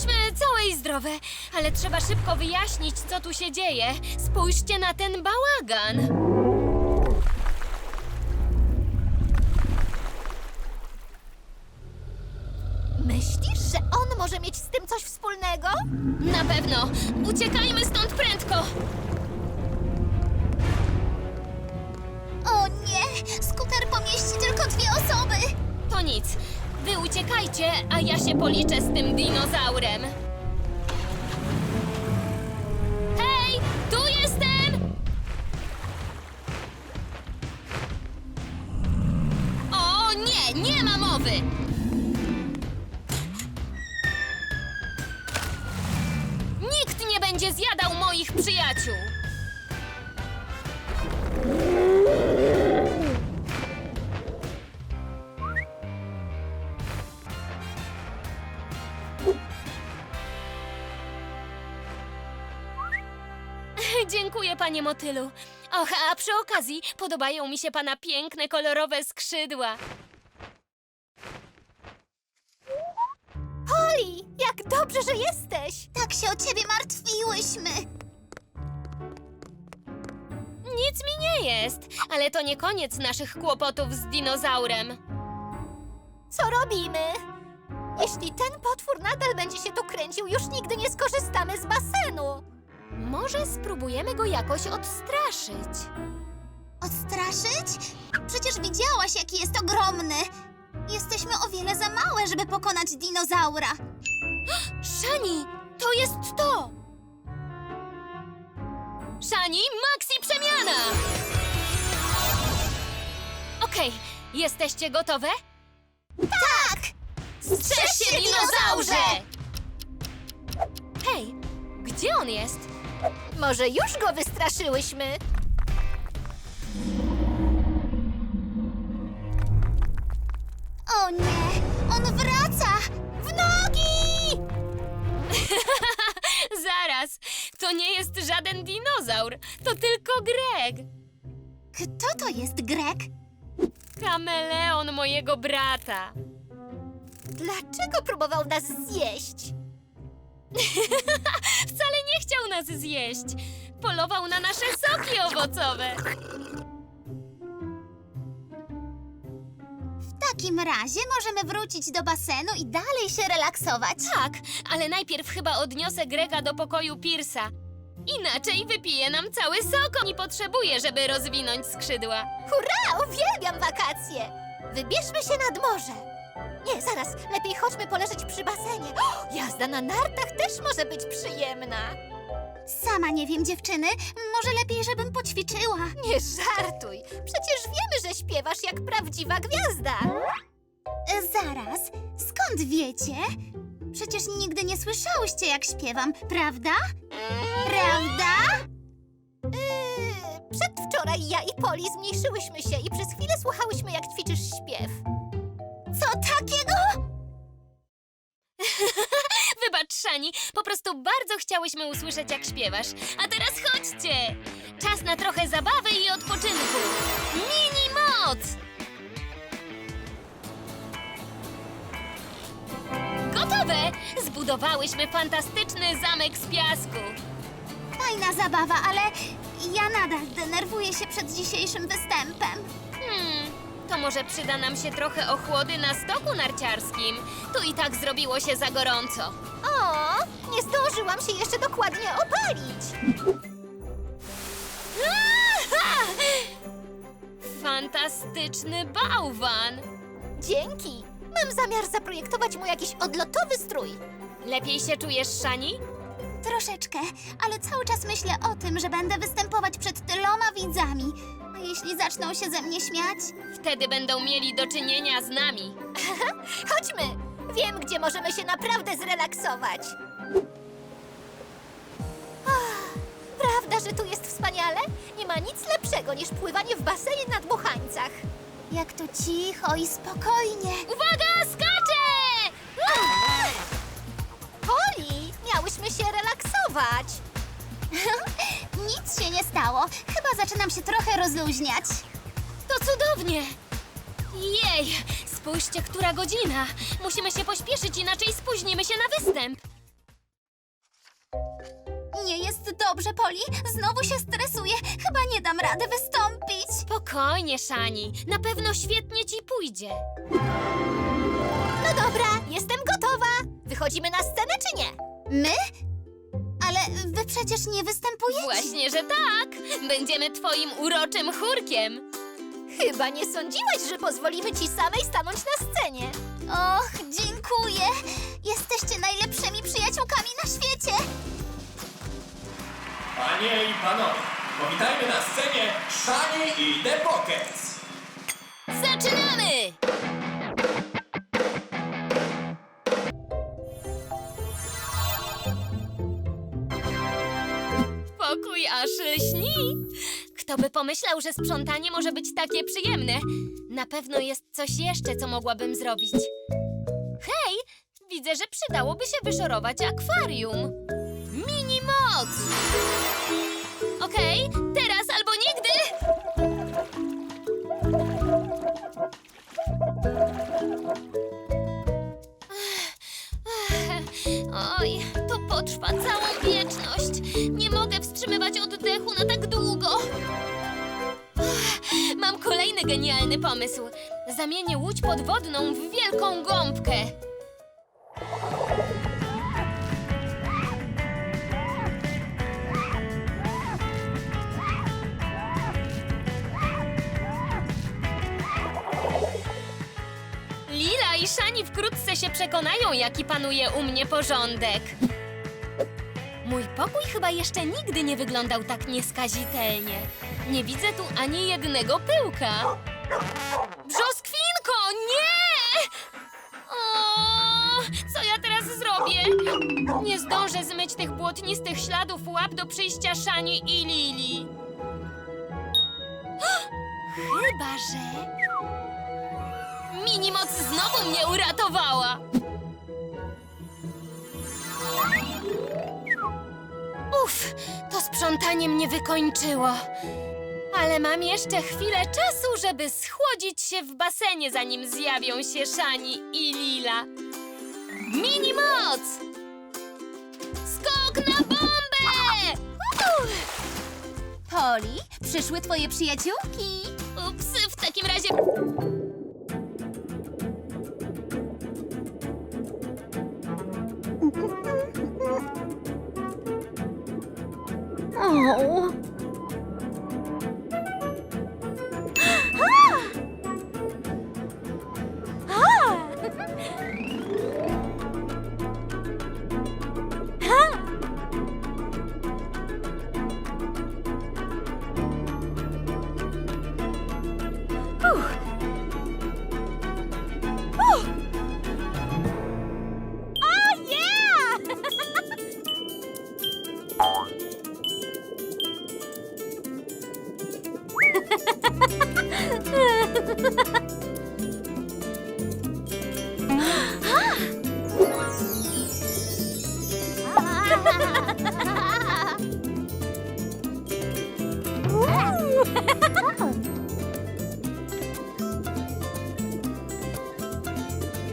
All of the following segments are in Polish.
Jesteśmy całe i zdrowe, ale trzeba szybko wyjaśnić, co tu się dzieje. Spójrzcie na ten bałagan. Myślisz, że on może mieć z tym coś wspólnego? Na pewno. Uciekajmy stąd prędko. O nie! Skuter pomieści tylko dwie osoby! To nic. Wy uciekajcie, a ja się policzę z tym dinozaurem. Hej, tu jestem! O nie, nie ma mowy! Nikt nie będzie zjadał moich przyjaciół! Panie motylu. Och, a przy okazji podobają mi się pana piękne, kolorowe skrzydła. Poli, jak dobrze, że jesteś! Tak się o ciebie martwiłyśmy! Nic mi nie jest, ale to nie koniec naszych kłopotów z dinozaurem. Co robimy? Jeśli ten potwór nadal będzie się tu kręcił, już nigdy nie skorzystamy z basenu. Może spróbujemy go jakoś odstraszyć. Odstraszyć? Przecież widziałaś, jaki jest ogromny. Jesteśmy o wiele za małe, żeby pokonać dinozaura. Szani, to jest to! Szani, Maxi przemiana! Okej, jesteście gotowe? Tak! Strzeż się, dinozaurze! Hej, gdzie on jest? Może już go wystraszyłyśmy? O nie! On wraca! W nogi! Zaraz, to nie jest żaden dinozaur, to tylko Greg. Kto to jest Greg? Kameleon mojego brata. Dlaczego próbował nas zjeść? Wcale nie chciał nas zjeść. Polował na nasze soki owocowe. W takim razie możemy wrócić do basenu i dalej się relaksować. Tak, ale najpierw chyba odniosę Grega do pokoju Piersa. Inaczej wypije nam cały sok. Nie potrzebuje, żeby rozwinąć skrzydła. Hurra! Uwielbiam wakacje! Wybierzmy się nad morze. Nie, zaraz, lepiej chodźmy poleżeć przy basenie. O, jazda na nartach też może być przyjemna. Sama nie wiem, dziewczyny. Może lepiej, żebym poćwiczyła. Nie żartuj, przecież wiemy, że śpiewasz jak prawdziwa gwiazda. E, Zaraz, skąd wiecie? Przecież nigdy nie słyszałyście, jak śpiewam, prawda? Prawda? Yy, przedwczoraj ja i Poli zmniejszyłyśmy się i przez chwilę słuchałyśmy, jak ćwiczysz śpiew. Takiego? Wybacz, Szani, po prostu bardzo chciałyśmy usłyszeć, jak śpiewasz. A teraz chodźcie! Czas na trochę zabawy i odpoczynku. Mini moc! Gotowe! Zbudowałyśmy fantastyczny zamek z piasku. Fajna zabawa, ale ja nadal denerwuję się przed dzisiejszym występem. To może przyda nam się trochę ochłody na stoku narciarskim. Tu i tak zrobiło się za gorąco. O, nie zdążyłam się jeszcze dokładnie opalić. Aha! Fantastyczny bałwan! Dzięki. Mam zamiar zaprojektować mu jakiś odlotowy strój. Lepiej się czujesz, Szani? Troszeczkę, ale cały czas myślę o tym, że będę występować przed tyloma widzami. Jeśli zaczną się ze mnie śmiać? Wtedy będą mieli do czynienia z nami. Chodźmy. Wiem, gdzie możemy się naprawdę zrelaksować. Ach, Prawda, że tu jest wspaniale? Nie ma nic lepszego niż pływanie w basenie na dmuchańcach. Jak tu cicho i spokojnie. Uwaga, skacze! Poli, miałyśmy się relaksować. Nic się nie stało. Chyba zaczynam się trochę rozluźniać. To cudownie! Jej, spójrzcie, która godzina. Musimy się pośpieszyć, inaczej spóźnimy się na występ. Nie jest dobrze, Poli. Znowu się stresuję. Chyba nie dam rady wystąpić. Spokojnie, Szani. Na pewno świetnie ci pójdzie. No dobra, jestem gotowa. Wychodzimy na scenę czy nie? My? Ale wy przecież nie występujecie. Właśnie, że tak. Będziemy twoim uroczym chórkiem. Chyba nie sądziłaś, że pozwolimy ci samej stanąć na scenie. Och, dziękuję. Jesteście najlepszymi przyjaciółkami na świecie. Panie i panowie, powitajmy na scenie Shani i The Pockets. Pokój aż śni. Kto by pomyślał, że sprzątanie może być takie przyjemne? Na pewno jest coś jeszcze, co mogłabym zrobić. Hej, widzę, że przydałoby się wyszorować akwarium. Mini moc! Okej, teraz kolejny genialny pomysł. Zamienię łódź podwodną w wielką gąbkę. Lila i Szani wkrótce się przekonają, jaki panuje u mnie porządek. Mój pokój chyba jeszcze nigdy nie wyglądał tak nieskazitelnie. Nie widzę tu ani jednego pyłka. Brzoskwinko, nie! O, co ja teraz zrobię? Nie zdążę zmyć tych błotnistych śladów łap do przyjścia Szani i Lili. Chyba, że... Minimoc znowu mnie uratowała! Sprzątanie mnie wykończyło. Ale mam jeszcze chwilę czasu, żeby schłodzić się w basenie, zanim zjawią się Szani i Lila. Minimoc! Skok na bombę! Uff, Poli, przyszły twoje przyjaciółki. Ups, w takim razie 好啊！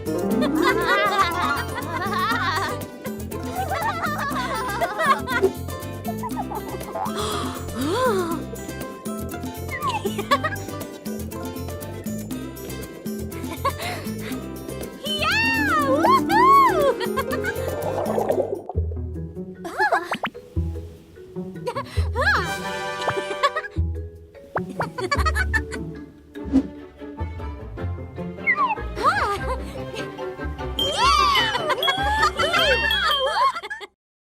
Bye.